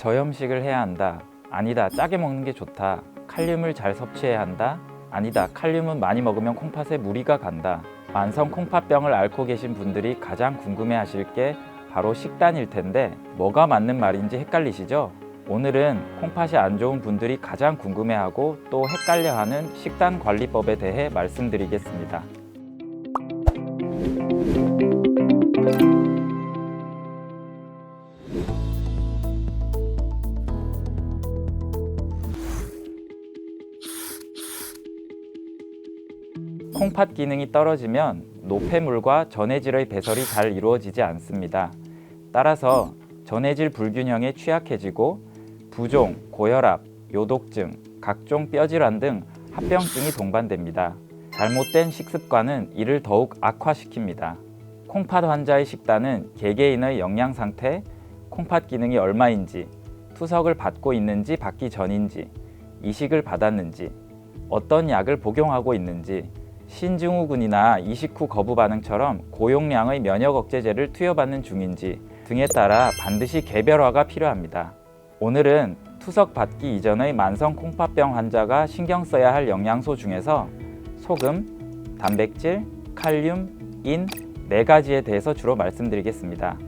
저염식을 해야 한다. 아니다. 짜게 먹는 게 좋다. 칼륨을 잘 섭취해야 한다. 아니다. 칼륨은 많이 먹으면 콩팥에 무리가 간다. 만성 콩팥병을 앓고 계신 분들이 가장 궁금해 하실 게 바로 식단일 텐데 뭐가 맞는 말인지 헷갈리시죠? 오늘은 콩팥이 안 좋은 분들이 가장 궁금해하고 또 헷갈려하는 식단 관리법에 대해 말씀드리겠습니다. 콩팥 기능이 떨어지면 노폐물과 전해질의 배설이 잘 이루어지지 않습니다. 따라서 전해질 불균형에 취약해지고 부종, 고혈압, 요독증, 각종 뼈질환 등 합병증이 동반됩니다. 잘못된 식습관은 이를 더욱 악화시킵니다. 콩팥 환자의 식단은 개개인의 영양 상태, 콩팥 기능이 얼마인지, 투석을 받고 있는지 받기 전인지, 이식을 받았는지, 어떤 약을 복용하고 있는지, 신증후군이나 이식 후 거부 반응처럼 고용량의 면역 억제제를 투여받는 중인지 등에 따라 반드시 개별화가 필요합니다. 오늘은 투석 받기 이전의 만성 콩팥병 환자가 신경 써야 할 영양소 중에서 소금, 단백질, 칼륨, 인 네 가지에 대해서 주로 말씀드리겠습니다.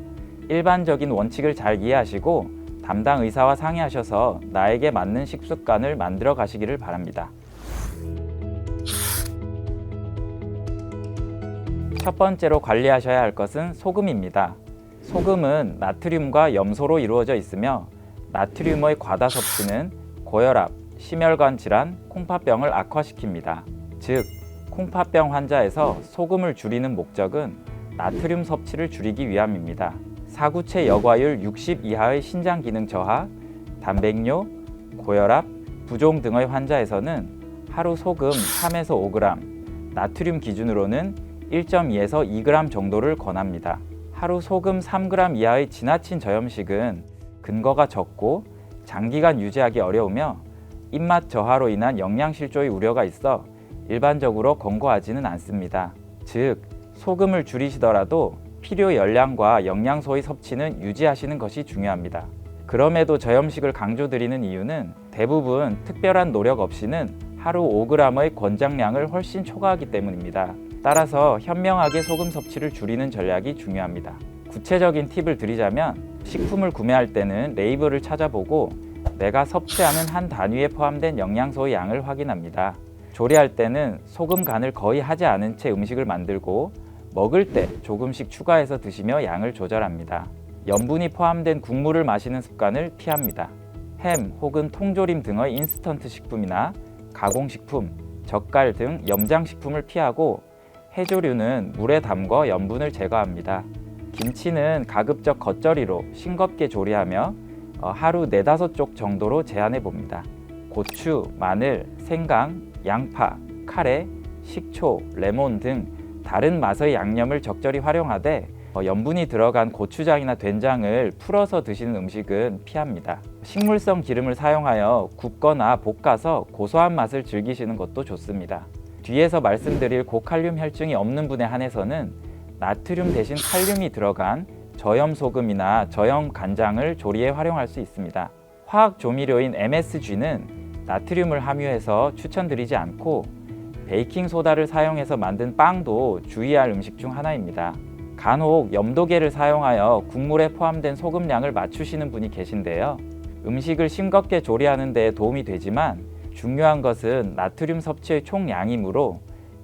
일반적인 원칙을 잘 이해하시고 담당 의사와 상의하셔서 나에게 맞는 식습관을 만들어 가시기를 바랍니다. 첫 번째로 관리하셔야 할 것은 소금입니다. 소금은 나트륨과 염소로 이루어져 있으며 나트륨의 과다 섭취는 고혈압, 심혈관 질환, 콩팥병을 악화시킵니다. 즉, 콩팥병 환자에서 소금을 줄이는 목적은 나트륨 섭취를 줄이기 위함입니다. 사구체 여과율 60 이하의 신장 기능 저하, 단백뇨, 고혈압, 부종 등의 환자에서는 하루 소금 3에서 5g, 나트륨 기준으로는 1.2에서 2g 정도를 권합니다. 하루 소금 3g 이하의 지나친 저염식은 근거가 적고 장기간 유지하기 어려우며 입맛 저하로 인한 영양실조의 우려가 있어 일반적으로 권고하지는 않습니다. 즉, 소금을 줄이시더라도 필요 열량과 영양소의 섭취는 유지하시는 것이 중요합니다. 그럼에도 저염식을 강조드리는 이유는 대부분 특별한 노력 없이는 하루 5g의 권장량을 훨씬 초과하기 때문입니다. 따라서 현명하게 소금 섭취를 줄이는 전략이 중요합니다. 구체적인 팁을 드리자면 식품을 구매할 때는 레이블을 찾아보고 내가 섭취하는 한 단위에 포함된 영양소의 양을 확인합니다. 조리할 때는 소금 간을 거의 하지 않은 채 음식을 만들고 먹을 때 조금씩 추가해서 드시며 양을 조절합니다. 염분이 포함된 국물을 마시는 습관을 피합니다. 햄 혹은 통조림 등의 인스턴트 식품이나 가공식품, 젓갈 등 염장식품을 피하고 해조류는 물에 담궈 염분을 제거합니다. 김치는 가급적 겉절이로 싱겁게 조리하며 어, 하루 네다섯 쪽 정도로 제한해 봅니다. 고추, 마늘, 생강, 양파, 카레, 식초, 레몬 등 다른 맛의 양념을 적절히 활용하되 어, 염분이 들어간 고추장이나 된장을 풀어서 드시는 음식은 피합니다. 식물성 기름을 사용하여 굽거나 볶아서 고소한 맛을 즐기시는 것도 좋습니다. 뒤에서 말씀드릴 고칼륨 혈증이 없는 분에 한해서는 나트륨 대신 칼륨이 들어간 저염 소금이나 저염 간장을 조리에 활용할 수 있습니다. 화학 조미료인 MSG는 나트륨을 함유해서 추천드리지 않고 베이킹 소다를 사용해서 만든 빵도 주의할 음식 중 하나입니다. 간혹 염도계를 사용하여 국물에 포함된 소금량을 맞추시는 분이 계신데요. 음식을 싱겁게 조리하는 데 도움이 되지만 중요한 것은 나트륨 섭취의 총량이므로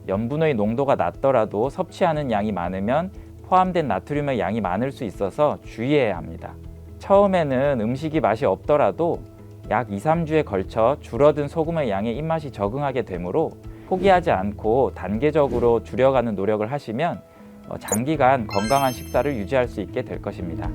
염분의 농도가 낮더라도 섭취하는 양이 많으면 포함된 나트륨의 양이 많을 수 있어서 주의해야 합니다. 처음에는 음식이 맛이 없더라도 약 2, 3주에 걸쳐 줄어든 소금의 양에 입맛이 적응하게 되므로 포기하지 않고 단계적으로 줄여가는 노력을 하시면 어, 장기간 건강한 식사를 유지할 수 있게 될 것입니다.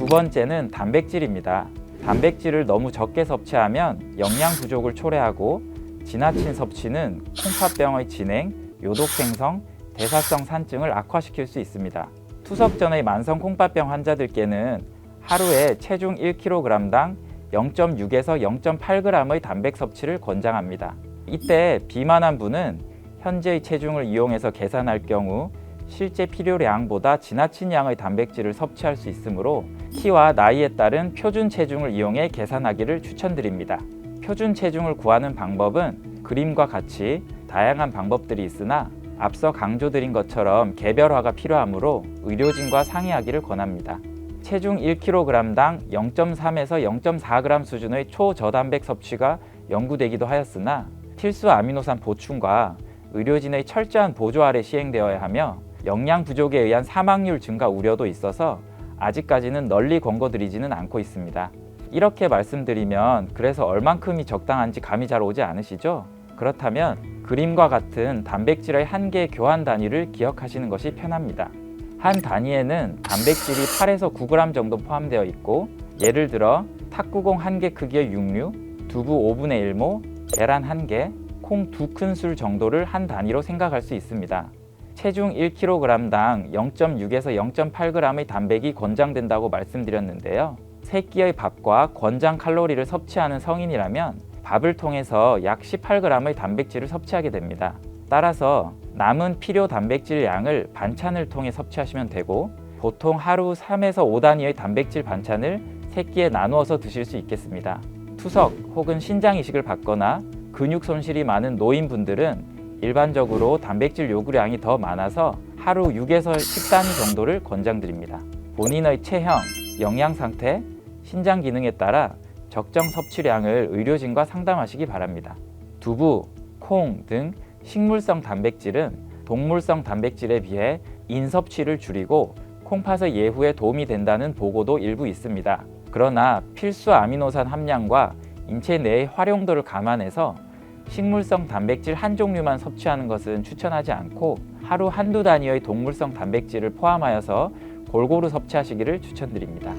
두 번째는 단백질입니다. 단백질을 너무 적게 섭취하면 영양 부족을 초래하고 지나친 섭취는 콩팥병의 진행, 요독 생성, 대사성 산증을 악화시킬 수 있습니다. 투석 전의 만성 콩팥병 환자들께는 하루에 체중 1kg당 0.6에서 0.8g의 단백 섭취를 권장합니다. 이때 비만한 분은 현재의 체중을 이용해서 계산할 경우 실제 필요량보다 지나친 양의 단백질을 섭취할 수 있으므로 키와 나이에 따른 표준 체중을 이용해 계산하기를 추천드립니다. 표준 체중을 구하는 방법은 그림과 같이 다양한 방법들이 있으나 앞서 강조드린 것처럼 개별화가 필요하므로 의료진과 상의하기를 권합니다. 체중 1kg당 0.3에서 0.4g 수준의 초저단백 섭취가 연구되기도 하였으나 필수 아미노산 보충과 의료진의 철저한 보조 아래 시행되어야 하며 영양 부족에 의한 사망률 증가 우려도 있어서 아직까지는 널리 권고드리지는 않고 있습니다. 이렇게 말씀드리면 그래서 얼만큼이 적당한지 감이 잘 오지 않으시죠? 그렇다면 그림과 같은 단백질의 한 개 교환 단위를 기억하시는 것이 편합니다. 한 단위에는 단백질이 8에서 9g 정도 포함되어 있고 예를 들어 탁구공 한 개 크기의 육류, 두부 5분의 1모, 계란 한 개, 콩 두 큰술 정도를 한 단위로 생각할 수 있습니다. 체중 1kg당 0.6에서 0.8g의 단백이 권장된다고 말씀드렸는데요. 세 끼의 밥과 권장 칼로리를 섭취하는 성인이라면 밥을 통해서 약 18g의 단백질을 섭취하게 됩니다. 따라서 남은 필요 단백질 양을 반찬을 통해 섭취하시면 되고 보통 하루 3에서 5단위의 단백질 반찬을 세 끼에 나누어서 드실 수 있겠습니다. 투석 혹은 신장 이식을 받거나 근육 손실이 많은 노인분들은 일반적으로 단백질 요구량이 더 많아서 하루 6에서 10단위 정도를 권장드립니다. 본인의 체형, 영양 상태, 신장 기능에 따라 적정 섭취량을 의료진과 상담하시기 바랍니다. 두부, 콩 등 식물성 단백질은 동물성 단백질에 비해 인섭취를 줄이고 콩팥의 예후에 도움이 된다는 보고도 일부 있습니다. 그러나 필수 아미노산 함량과 인체 내의 활용도를 감안해서 식물성 단백질 한 종류만 섭취하는 것은 추천하지 않고 하루 한두 단위의 동물성 단백질을 포함하여서 골고루 섭취하시기를 추천드립니다.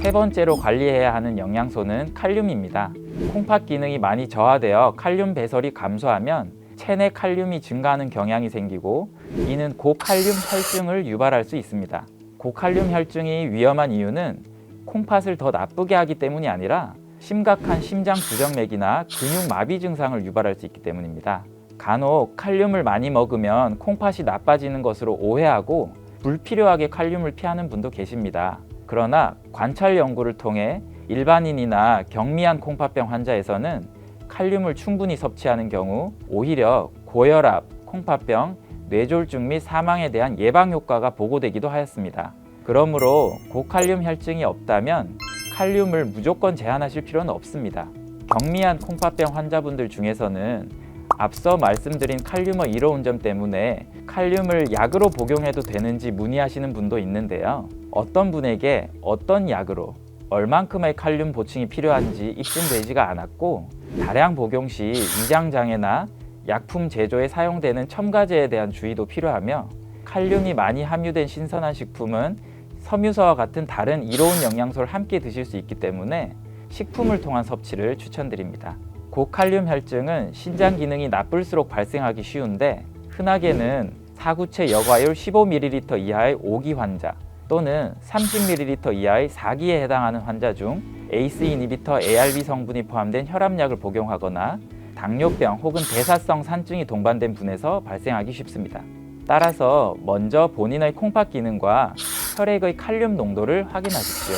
세 번째로 관리해야 하는 영양소는 칼륨입니다. 콩팥 기능이 많이 저하되어 칼륨 배설이 감소하면 체내 칼륨이 증가하는 경향이 생기고 이는 고칼륨 혈증을 유발할 수 있습니다. 고칼륨 혈증이 위험한 이유는 콩팥을 더 나쁘게 하기 때문이 아니라 심각한 심장 부정맥이나 근육 마비 증상을 유발할 수 있기 때문입니다. 간혹 칼륨을 많이 먹으면 콩팥이 나빠지는 것으로 오해하고 불필요하게 칼륨을 피하는 분도 계십니다. 그러나 관찰 연구를 통해 일반인이나 경미한 콩팥병 환자에서는 칼륨을 충분히 섭취하는 경우 오히려 고혈압, 콩팥병, 뇌졸중 및 사망에 대한 예방 효과가 보고되기도 하였습니다. 그러므로 고칼륨 혈증이 없다면 칼륨을 무조건 제한하실 필요는 없습니다. 경미한 콩팥병 환자분들 중에서는 앞서 말씀드린 칼륨의 이로운 점 때문에 칼륨을 약으로 복용해도 되는지 문의하시는 분도 있는데요. 어떤 분에게 어떤 약으로 얼만큼의 칼륨 보충이 필요한지 입증되지가 않았고 다량 복용 시 위장 장애나 약품 제조에 사용되는 첨가제에 대한 주의도 필요하며 칼륨이 많이 함유된 신선한 식품은 섬유소와 같은 다른 이로운 영양소를 함께 드실 수 있기 때문에 식품을 통한 섭취를 추천드립니다. 고칼륨 혈증은 신장 기능이 나쁠수록 발생하기 쉬운데 흔하게는 사구체 여과율 15ml 이하의 5기 환자 또는 30ml 이하의 4기에 해당하는 환자 중 ACE 이니비터 ARB 성분이 포함된 혈압약을 복용하거나 당뇨병 혹은 대사성 산증이 동반된 분에서 발생하기 쉽습니다. 따라서 먼저 본인의 콩팥 기능과 혈액의 칼륨 농도를 확인하십시오.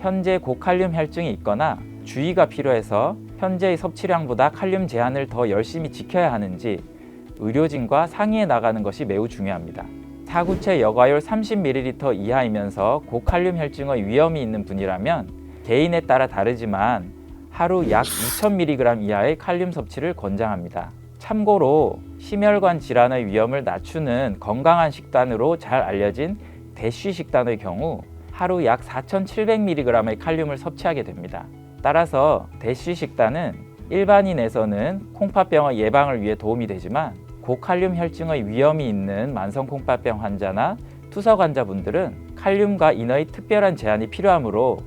현재 고칼륨 혈증이 있거나 주의가 필요해서 현재의 섭취량보다 칼륨 제한을 더 열심히 지켜야 하는지 의료진과 상의해 나가는 것이 매우 중요합니다. 사구체 여과율 30ml 이하이면서 고칼륨 혈증의 위험이 있는 분이라면 개인에 따라 다르지만 하루 약 2000mg 이하의 칼륨 섭취를 권장합니다. 참고로 심혈관 질환의 위험을 낮추는 건강한 식단으로 잘 알려진 대쉬 식단의 경우 하루 약 4,700mg의 칼륨을 섭취하게 됩니다. 따라서 대쉬 식단은 일반인에서는 콩팥병의 예방을 위해 도움이 되지만 고칼륨 혈증의 위험이 있는 만성 콩팥병 환자나 투석 환자분들은 칼륨과 인의 특별한 제한이 필요하므로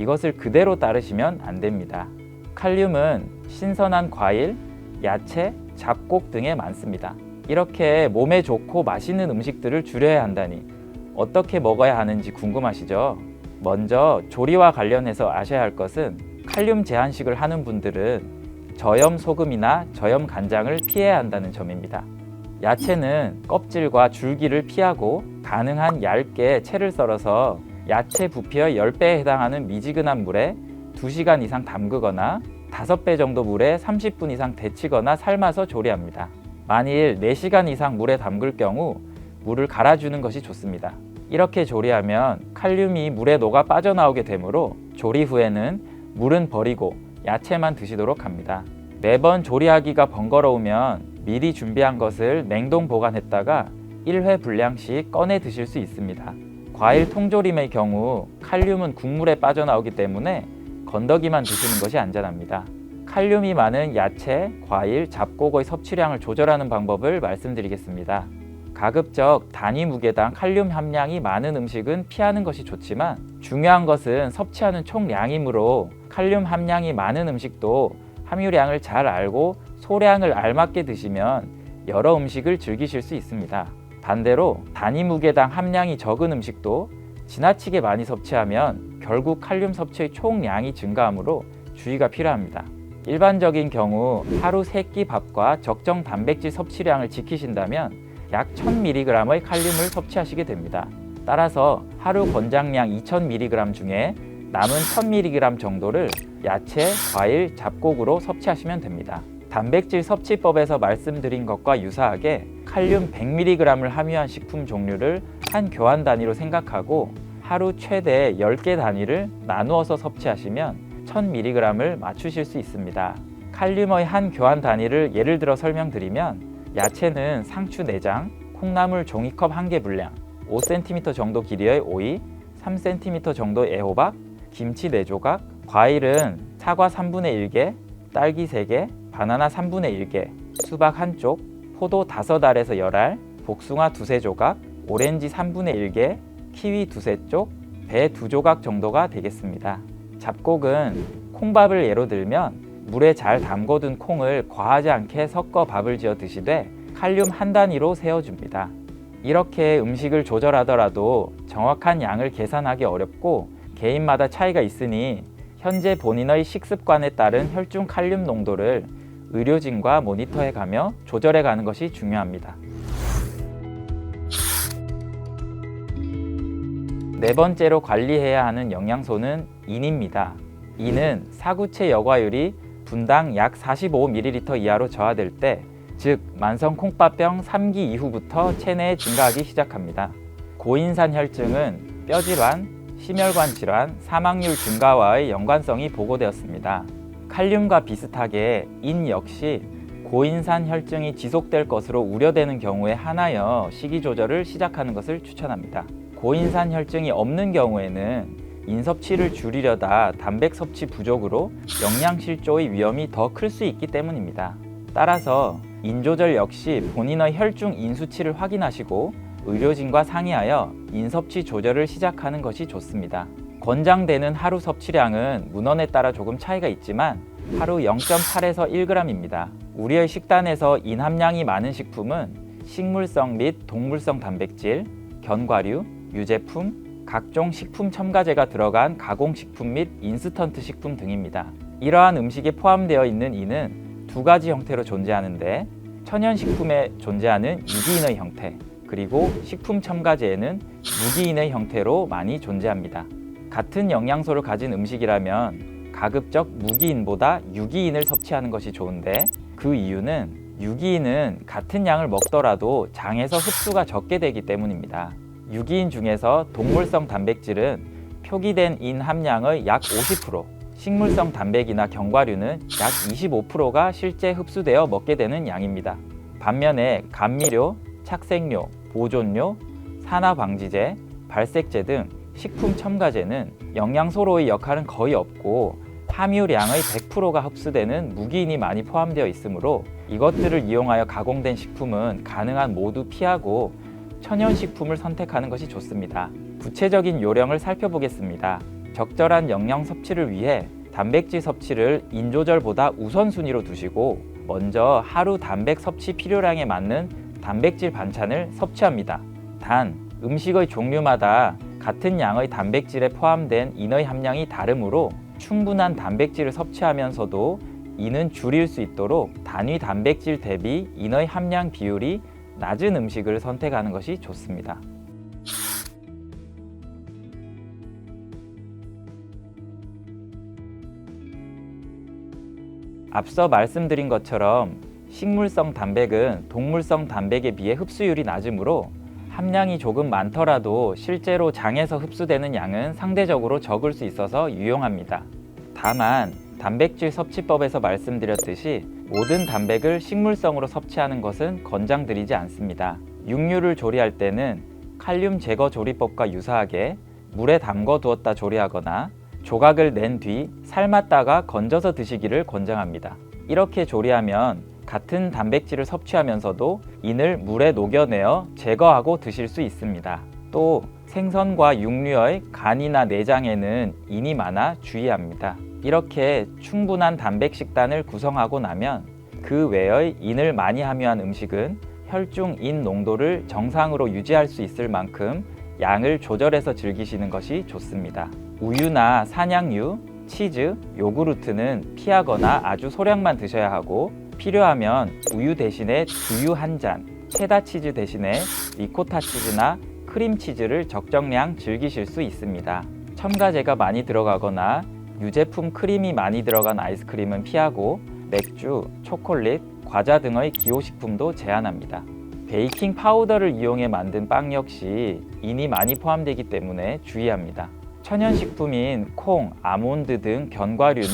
이것을 그대로 따르시면 안 됩니다. 칼륨은 신선한 과일, 야채, 잡곡 등에 많습니다. 이렇게 몸에 좋고 맛있는 음식들을 줄여야 한다니 어떻게 먹어야 하는지 궁금하시죠? 먼저 조리와 관련해서 아셔야 할 것은 칼륨 제한식을 하는 분들은 저염 소금이나 저염 간장을 피해야 한다는 점입니다. 야채는 껍질과 줄기를 피하고 가능한 얇게 채를 썰어서 야채 부피의 10배에 해당하는 미지근한 물에 2시간 이상 담그거나 5배 정도 물에 30분 이상 데치거나 삶아서 조리합니다. 만일 4시간 이상 물에 담글 경우 물을 갈아주는 것이 좋습니다. 이렇게 조리하면 칼륨이 물에 녹아 빠져나오게 되므로 조리 후에는 물은 버리고 야채만 드시도록 합니다. 매번 조리하기가 번거로우면 미리 준비한 것을 냉동 보관했다가 1회 분량씩 꺼내 드실 수 있습니다. 과일 통조림의 경우 칼륨은 국물에 빠져나오기 때문에 건더기만 드시는 것이 안전합니다. 칼륨이 많은 야채, 과일, 잡곡의 섭취량을 조절하는 방법을 말씀드리겠습니다. 가급적 단위 무게당 칼륨 함량이 많은 음식은 피하는 것이 좋지만 중요한 것은 섭취하는 총량이므로 칼륨 함량이 많은 음식도 함유량을 잘 알고 소량을 알맞게 드시면 여러 음식을 즐기실 수 있습니다. 반대로 단위 무게당 함량이 적은 음식도 지나치게 많이 섭취하면 결국 칼륨 섭취의 총량이 증가하므로 주의가 필요합니다. 일반적인 경우 하루 3끼 밥과 적정 단백질 섭취량을 지키신다면 약 1000mg의 칼륨을 섭취하시게 됩니다. 따라서 하루 권장량 2000mg 중에 남은 1000mg 정도를 야채, 과일, 잡곡으로 섭취하시면 됩니다. 단백질 섭취법에서 말씀드린 것과 유사하게 칼륨 100mg을 함유한 식품 종류를 한 교환 단위로 생각하고 하루 최대 10개 단위를 나누어서 섭취하시면 1000mg을 맞추실 수 있습니다. 칼륨의 한 교환 단위를 예를 들어 설명드리면 야채는 상추 4장, 콩나물 종이컵 1개 분량, 5cm 정도 길이의 오이, 3cm 정도의 애호박, 김치 4조각, 과일은 사과 3분의 1개, 딸기 3개, 바나나 3분의 1개, 수박 1쪽, 포도 5알에서 10알, 복숭아 2세 조각, 오렌지 3분의 1개, 키위 2세 쪽, 배 2조각 정도가 되겠습니다. 잡곡은 콩밥을 예로 들면 물에 잘 담궈둔 콩을 과하지 않게 섞어 밥을 지어 드시되 칼륨 한 단위로 세워줍니다. 이렇게 음식을 조절하더라도 정확한 양을 계산하기 어렵고 개인마다 차이가 있으니 현재 본인의 식습관에 따른 혈중 칼륨 농도를 의료진과 모니터해 가며 조절해 가는 것이 중요합니다. 네 번째로 관리해야 하는 영양소는 인입니다. 인은 사구체 여과율이 분당 약 45ml 이하로 저하될 때, 즉 만성 콩밥병 3기 이후부터 체내에 증가하기 시작합니다. 고인산 혈증은 뼈 질환, 심혈관 질환, 사망률 증가와의 연관성이 보고되었습니다. 칼륨과 비슷하게 인 역시 고인산 혈증이 지속될 것으로 우려되는 경우에 한하여 식이 조절을 시작하는 것을 추천합니다. 고인산 혈증이 없는 경우에는 인섭취를 줄이려다 단백 섭취 부족으로 영양 실조의 위험이 더 클 수 있기 때문입니다. 따라서 인조절 역시 본인의 혈중 인수치를 확인하시고 의료진과 상의하여 인섭취 조절을 시작하는 것이 좋습니다. 권장되는 하루 섭취량은 문헌에 따라 조금 차이가 있지만 하루 0.8에서 1g입니다. 우리의 식단에서 인 함량이 많은 식품은 식물성 및 동물성 단백질, 견과류, 유제품, 각종 식품 첨가제가 들어간 가공식품 및 인스턴트 식품 등입니다. 이러한 음식에 포함되어 있는 인은 두 가지 형태로 존재하는데 천연식품에 존재하는 유기인의 형태, 그리고 식품 첨가제에는 무기인의 형태로 많이 존재합니다. 같은 영양소를 가진 음식이라면 가급적 무기인보다 유기인을 섭취하는 것이 좋은데 그 이유는 유기인은 같은 양을 먹더라도 장에서 흡수가 적게 되기 때문입니다. 유기인 중에서 동물성 단백질은 표기된 인 함량의 약 50%, 식물성 단백이나 견과류는 약 25%가 실제 흡수되어 먹게 되는 양입니다. 반면에 감미료, 착색료, 보존료, 산화방지제, 발색제 등 식품 첨가제는 영양소로의 역할은 거의 없고 함유량의 100%가 흡수되는 무기인이 많이 포함되어 있으므로 이것들을 이용하여 가공된 식품은 가능한 모두 피하고 천연식품을 선택하는 것이 좋습니다. 구체적인 요령을 살펴보겠습니다. 적절한 영양 섭취를 위해 단백질 섭취를 인조절보다 우선순위로 두시고 먼저 하루 단백 섭취 필요량에 맞는 단백질 반찬을 섭취합니다. 단, 음식의 종류마다 같은 양의 단백질에 포함된 인의 함량이 다르므로 충분한 단백질을 섭취하면서도 이는 줄일 수 있도록 단위 단백질 대비 인의 함량 비율이 낮은 음식을 선택하는 것이 좋습니다. 앞서 말씀드린 것처럼 식물성 단백은 동물성 단백에 비해 흡수율이 낮으므로 함량이 조금 많더라도 실제로 장에서 흡수되는 양은 상대적으로 적을 수 있어서 유용합니다. 다만 단백질 섭취법에서 말씀드렸듯이 모든 단백을 식물성으로 섭취하는 것은 권장드리지 않습니다. 육류를 조리할 때는 칼륨 제거 조리법과 유사하게 물에 담궈 두었다 조리하거나 조각을 낸 뒤 삶았다가 건져서 드시기를 권장합니다. 이렇게 조리하면 같은 단백질을 섭취하면서도 인을 물에 녹여내어 제거하고 드실 수 있습니다. 또 생선과 육류의 간이나 내장에는 인이 많아 주의합니다. 이렇게 충분한 단백 식단을 구성하고 나면 그 외의 인을 많이 함유한 음식은 혈중 인 농도를 정상으로 유지할 수 있을 만큼 양을 조절해서 즐기시는 것이 좋습니다. 우유나 산양유, 치즈, 요구르트는 피하거나 아주 소량만 드셔야 하고 필요하면 우유 대신에 두유 한 잔, 체다 치즈 대신에 리코타 치즈나 크림 치즈를 적정량 즐기실 수 있습니다. 첨가제가 많이 들어가거나 유제품 크림이 많이 들어간 아이스크림은 피하고 맥주, 초콜릿, 과자 등의 기호식품도 제한합니다. 베이킹 파우더를 이용해 만든 빵 역시 인이 많이 포함되기 때문에 주의합니다. 천연식품인 콩, 아몬드 등 견과류는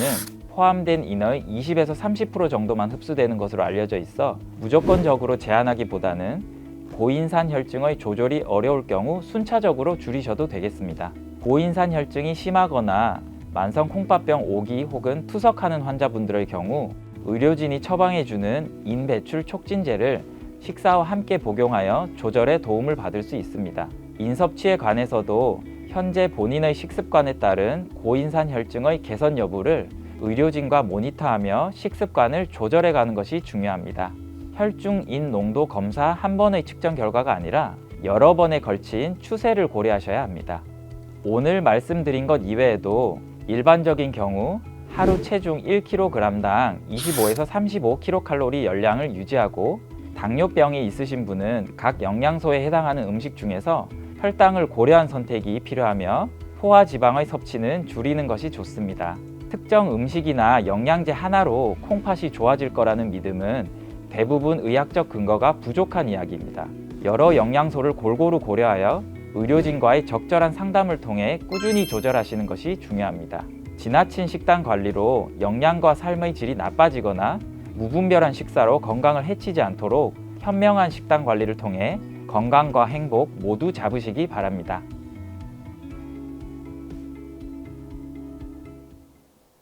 포함된 인의 20에서 30% 정도만 흡수되는 것으로 알려져 있어 무조건적으로 제한하기보다는 고인산 혈증의 조절이 어려울 경우 순차적으로 줄이셔도 되겠습니다. 고인산 혈증이 심하거나 만성 콩팥병 5기 혹은 투석하는 환자분들의 경우 의료진이 처방해주는 인 배출 촉진제를 식사와 함께 복용하여 조절에 도움을 받을 수 있습니다. 인 섭취에 관해서도 현재 본인의 식습관에 따른 고인산 혈증의 개선 여부를 의료진과 모니터하며 식습관을 조절해 가는 것이 중요합니다. 혈중 인 농도 검사 한 번의 측정 결과가 아니라 여러 번에 걸친 추세를 고려하셔야 합니다. 오늘 말씀드린 것 이외에도 일반적인 경우 하루 체중 1kg당 25에서 35kcal 열량을 유지하고 당뇨병이 있으신 분은 각 영양소에 해당하는 음식 중에서 혈당을 고려한 선택이 필요하며 포화 지방의 섭취는 줄이는 것이 좋습니다. 특정 음식이나 영양제 하나로 콩팥이 좋아질 거라는 믿음은 대부분 의학적 근거가 부족한 이야기입니다. 여러 영양소를 골고루 고려하여 의료진과의 적절한 상담을 통해 꾸준히 조절하시는 것이 중요합니다. 지나친 식단 관리로 영양과 삶의 질이 나빠지거나 무분별한 식사로 건강을 해치지 않도록 현명한 식단 관리를 통해 건강과 행복 모두 잡으시기 바랍니다.